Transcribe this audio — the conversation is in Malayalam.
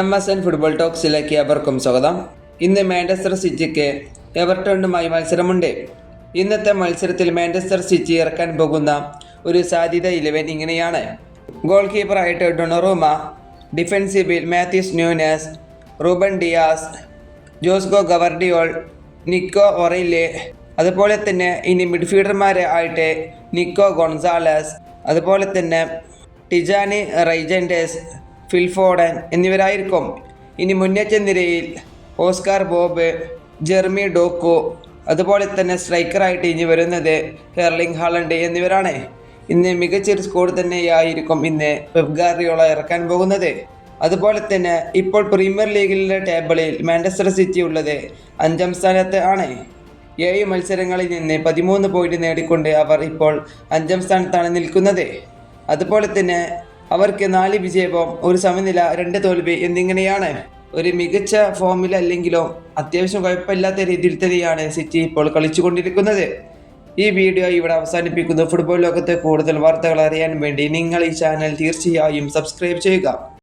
എം എസ് എൻ ഫുട്ബോൾ ടോക്സിലേക്ക് എവർക്കും സ്വാഗതം. ഇന്ന് മാഞ്ചസ്റ്റർ സിറ്റിക്ക് എവർട്ടണുമായി മത്സരമുണ്ട്. ഇന്നത്തെ മത്സരത്തിൽ മാഞ്ചസ്റ്റർ സിറ്റി ഇറക്കാൻ പോകുന്ന ഒരു സാധ്യത ഇലവൻ ഇങ്ങനെയാണ്. ഗോൾ കീപ്പറായിട്ട് Donnarumma ഡിഫൻസീവിൽ Matheus Nunes Ruben Dias Josko Gvardiol Nico ഒറയിലെ അതുപോലെ തന്നെ ഇനി മിഡ്ഫീൽഡർമാരെ ആയിട്ട് നിക്കോ ഗൊൺസാലസ് അതുപോലെ തന്നെ ടിജാനി റൈജൻഡേസ് ഫിൽഫോഡൻ എന്നിവരായിരിക്കും. ഇനി മുന്നേറ്റ നിരയിൽ ഓസ്കാർ ബോബ് ജെർമി ഡോക്കോ അതുപോലെ തന്നെ സ്ട്രൈക്കറായിട്ട് ഇനി വരുന്നത് ഹെർലിംഗ് ഹാളണ്ട് എന്നിവരാണ്. ഇന്ന് മികച്ചൊരു സ്കോർ തന്നെയായിരിക്കും ഇന്ന് ഗാർഡിയോള ഇറക്കാൻ പോകുന്നത്. അതുപോലെ തന്നെ ഇപ്പോൾ പ്രീമിയർ ലീഗിലെ ടേബിളിൽ മാഞ്ചസ്റ്റർ സിറ്റി ഉള്ളത് അഞ്ചാം സ്ഥാനത്ത് ആണ്. ഏഴ് മത്സരങ്ങളിൽ നിന്ന് പതിമൂന്ന് പോയിന്റ് നേടിക്കൊണ്ട് അവർ ഇപ്പോൾ അഞ്ചാം സ്ഥാനത്താണ് നിൽക്കുന്നത്. അതുപോലെ തന്നെ അവർക്ക് നാല് വിജയവും ഒരു സമനില രണ്ട് തോൽവി എന്നിങ്ങനെയാണ്. ഒരു മികച്ച ഫോമിലല്ലെങ്കിലും അത്യാവശ്യം കുഴപ്പമില്ലാത്ത രീതിയിൽ തന്നെയാണ് സിറ്റി ഇപ്പോൾ കളിച്ചുകൊണ്ടിരിക്കുന്നത്. ഈ വീഡിയോ ഇവിടെ അവസാനിപ്പിക്കുന്നു. ഫുട്ബോൾ ലോകത്തെ കൂടുതൽ വാർത്തകൾ അറിയാൻ വേണ്ടി നിങ്ങൾ ഈ ചാനൽ തീർച്ചയായും സബ്സ്ക്രൈബ് ചെയ്യുക.